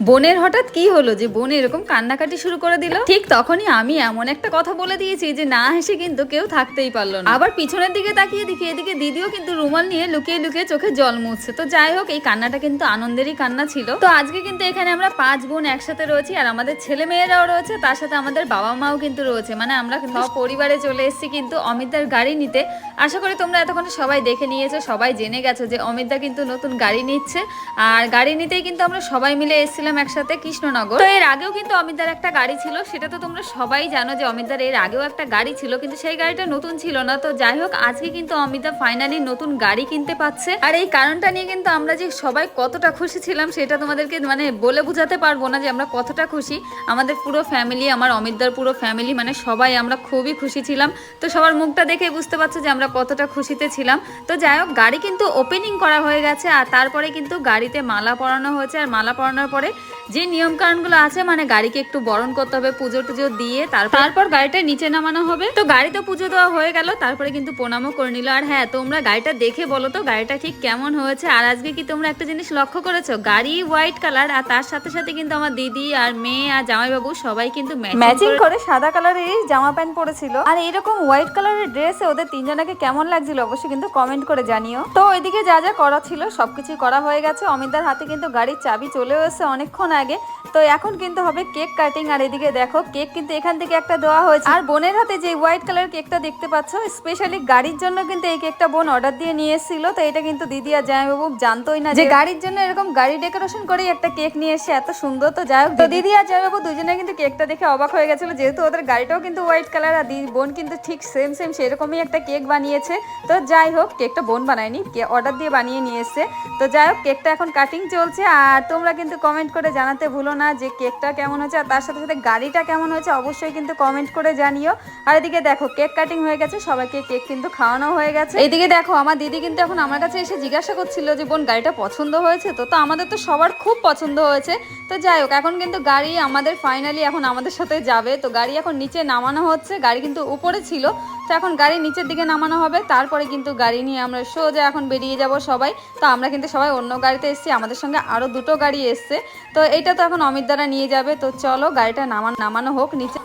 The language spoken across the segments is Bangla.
বোনের হঠাৎ কি হলো যে বোন এরকম কান্নাকাটি শুরু করে দিল? ঠিক তখনই আমি এমন একটা কথা বলে দিয়েছি যে না হেসে কিন্তু কেউ থাকতেই পারল না। আবার পিছনের দিকে তাকিয়ে দেখি, এদিকে দিদিও কিন্তু রুমাল নিয়ে লুকিয়ে লুকিয়ে চোখে জল মুছছে। তো যাই হোক, এই কান্নাটা কিন্তু আনন্দেরই কান্না ছিল। তো আজকে কিন্তু এখানে আমরা পাঁচ বোন একসাথে রয়েছি আর আমাদের ছেলে মেয়েরাও রয়েছে, তার সাথে আমাদের বাবা মাও কিন্তু রয়েছে। মানে আমরা সব পরিবারে চলে এসেছি কিন্তু অমিতদার গাড়ি নিতে। আশা করি তোমরা এতক্ষণ সবাই দেখে নিয়েছো, সবাই জেনে গেছো যে অমিতদা কিন্তু নতুন গাড়ি নিচ্ছে। আর গাড়ি নিতেই কিন্তু আমরা সবাই মিলে এসেছিলাম। একসাথে কৃষ্ণনগর। তো এর আগেও কিন্তু অমিতদার একটা গাড়ি ছিল, সেটা তো তোমরা সবাই জানো যে অমিতদার এর আগেও একটা গাড়ি ছিল, কিন্তু সেই গাড়িটা নতুন ছিল না। তো যাই হোক, আজকে কিন্তু অমিতা ফাইনালি নতুন গাড়ি কিনতে পাচ্ছে। আর এই কারণটা নিয়ে কিন্তু আমরা যে সবাই কতটা খুশি ছিলাম, সেটা তোমাদেরকে মানে বলে বোঝাতে পারব না যে আমরা কতটা খুশি। আমাদের পুরো ফ্যামিলি আমার অমিতদার পুরো ফ্যামিলি মানে সবাই আমরা খুবই খুশি ছিলাম। তো সবার মুখটা দেখে বুঝতে পারছ যে আমরা কতটা খুশিতে ছিলাম। তো যাই হোক, গাড়ি কিন্তু ওপেনিং করা হয়ে গেছে, আর তারপরে কিন্তু গাড়িতে মালা পরানো হয়েছে। আর মালা পরানোর পরে যে নিয়ম কানুনগুলো আছে মানে গাড়িকে একটু বরণ করতে হবে পুজো টুজো দিয়ে তারপর গাড়িটা নিচে নামানো হবে। তো গাড়িতে পুজো দেওয়া হয়ে গেল তারপরে কিন্তু প্রণামও করে নিল। আর হ্যাঁ তোমরা গাড়িটা দেখে বলো তো গাড়িটা ঠিক কেমন হয়েছে? আর আজকে কি তোমরা একটা জিনিস লক্ষ্য করেছ? গাড়ি হোয়াইট কালার আর তার সাথে সাথে কিন্তু আমার দিদি আর মেয়ে আর জামাইবাবু সবাই কিন্তু ম্যাচিং করে সাদা কালারের জামা প্যান্ট পরেছিল। আর এরকম হোয়াইট কালারের ড্রেসে ওদের তিনজনাকে কেমন লাগছিল অবশ্যই কিন্তু কমেন্ট করে জানিও। তো ওইদিকে যা যা করা ছিল সবকিছু করা হয়ে গেছে। অমিতার হাতে কিন্তু গাড়ির চাবি চলেও এসেছে অনেকক্ষণ আগে। তো এখন কিন্তু হবে কেক কাটিং। আর এদিকে দেখো কেক কিন্তু এখান থেকে একটা দেওয়া হয়েছে। আর বোনের হাতে যে হোয়াইট কালার কেকটা দেখতে পাচ্ছ স্পেশালি গাড়ির জন্য কিন্তু এই কেকটা বোন অর্ডার দিয়ে নিয়ে এসেছিল। তো এটা কিন্তু দিদি আর জামাইবাবু জানতোই না যে গাড়ির জন্য এরকম গাড়ি ডেকোরেশন করেই একটা কেক নিয়ে এসে এত সুন্দর। তো যাই হোক তো দিদি আর জামাইবাবু দুজনে কিন্তু কেকটা দেখে অবাক হয়ে গেছিল। যেহেতু ওদের গাড়িটাও কিন্তু হোয়াইট কালার আর দিদি বোন কিন্তু ঠিক সেম সেম সেরকমই একটা কেক বানিয়েছে। তো যাই হোক কেকটা বোন বানায়নি অর্ডার দিয়ে বানিয়ে নিয়ে এসছে। তো যাই হোক কেকটা এখন কাটিং চলছে। আর তোমরা কিন্তু কমেন্ট করে জানাতে ভুলো না যে কেকটা কেমন হয়েছে আর তার সাথে সাথে গাড়িটা কেমন হয়েছে অবশ্যই কিন্তু কমেন্ট করে জানিও। আর এদিকে দেখো, কেক কাটিং হয়ে গেছে, সবাইকে কেক কিন্তু খাওয়ানো হয়ে গেছে। এইদিকে দেখো, আমার দিদি কিন্তু এখন আমার কাছে এসে জিজ্ঞাসা করছিল যে, বোন, গাড়িটা পছন্দ হয়েছে? তো তো আমাদের তো সবার খুব পছন্দ হয়েছে। তো যাই হোক, এখন কিন্তু গাড়ি আমাদের ফাইনালি এখন আমাদের সাথে যাবে। তো গাড়ি এখন নিচে নামানো হচ্ছে। গাড়ি কিন্তু উপরে ছিল। তো এখন গাড়ি নিচের দিকে নামানো হবে, তারপরে কিন্তু গাড়ি নিয়ে আমরা সোজা এখন বেরিয়ে যাব সবাই। তো আমরা কিন্তু সবাই অন্য গাড়িতে এসেছি, আমাদের সঙ্গে আরও দুটো গাড়ি এসছে। তো এইটা তো এখন অমিত দ্বারা নিয়ে যাবে, তো চলো গাড়িটা নামান নামানো হোক, নিচে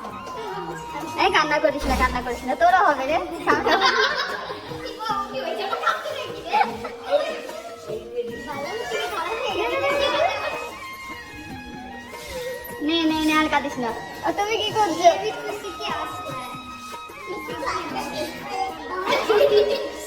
কান্না করিস না, কান্না করিস না, তোরও হবে রে। নে নে নে, আর কাঁদিস না। তুমি কি করছ? Thank you.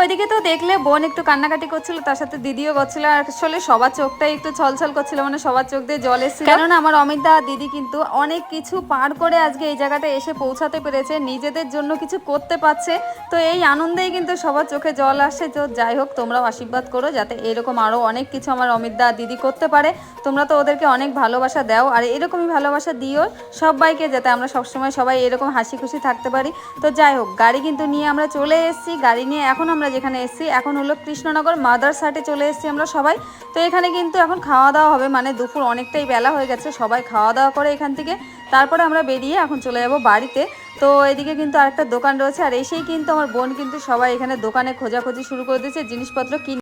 ওইদিকে তো দেখলে বোন একটু কান্নাকাটি করছিল, তার সাথে দিদিও করছিল, আর আসলে সবার চোখটাই একটু ছলছল করছিল মানে সবার চোখ দিয়ে জল এসেছিল। কেননা আমার অমিত দা দিদি কিন্তু অনেক কিছু পার করে আজকে এই জায়গাটা এসে পৌঁছাতে পেরেছে, নিজেদের জন্য কিছু করতে পারছে। তো এই আনন্দেই কিন্তু সবার চোখে জল আসে। তো যাই হোক, তোমরাও আশীর্বাদ করো যাতে এরকম আরও অনেক কিছু আমার অমিত দা দিদি করতে পারে। তোমরা তো ওদেরকে অনেক ভালোবাসা দাও, আর এরকমই ভালোবাসা দিও সবাইকে যাতে আমরা সবসময় সবাই এরকম হাসি খুশি থাকতে পারি। তো যাই হোক, গাড়ি কিন্তু নিয়ে আমরা চলে এসেছি। গাড়ি নিয়ে এখন আমরা যেখানে এসেছি। এখন হলো কৃষ্ণনগর মাদার সাইটে চলে এসেছি আমরা সবাই। তো এখানে কিন্তু এখন খাওয়া দাওয়া হবে মানে দুপুর অনেকটাই বেলা হয়ে গেছে, সবাই খাওয়া দাওয়া করে এখান থেকে। তারপরে আমরা বেরিয়ে এখন চলে যাব বাড়িতে। তো এদিকে কিন্তু আরেকটা দোকান রয়েছে, আর এসেই কিন্তু আমার বোন কিন্তু সবাই এখানে দোকানে খোঁজাখুঁজি শুরু করে দিয়েছে, জিনিসপত্র কিনে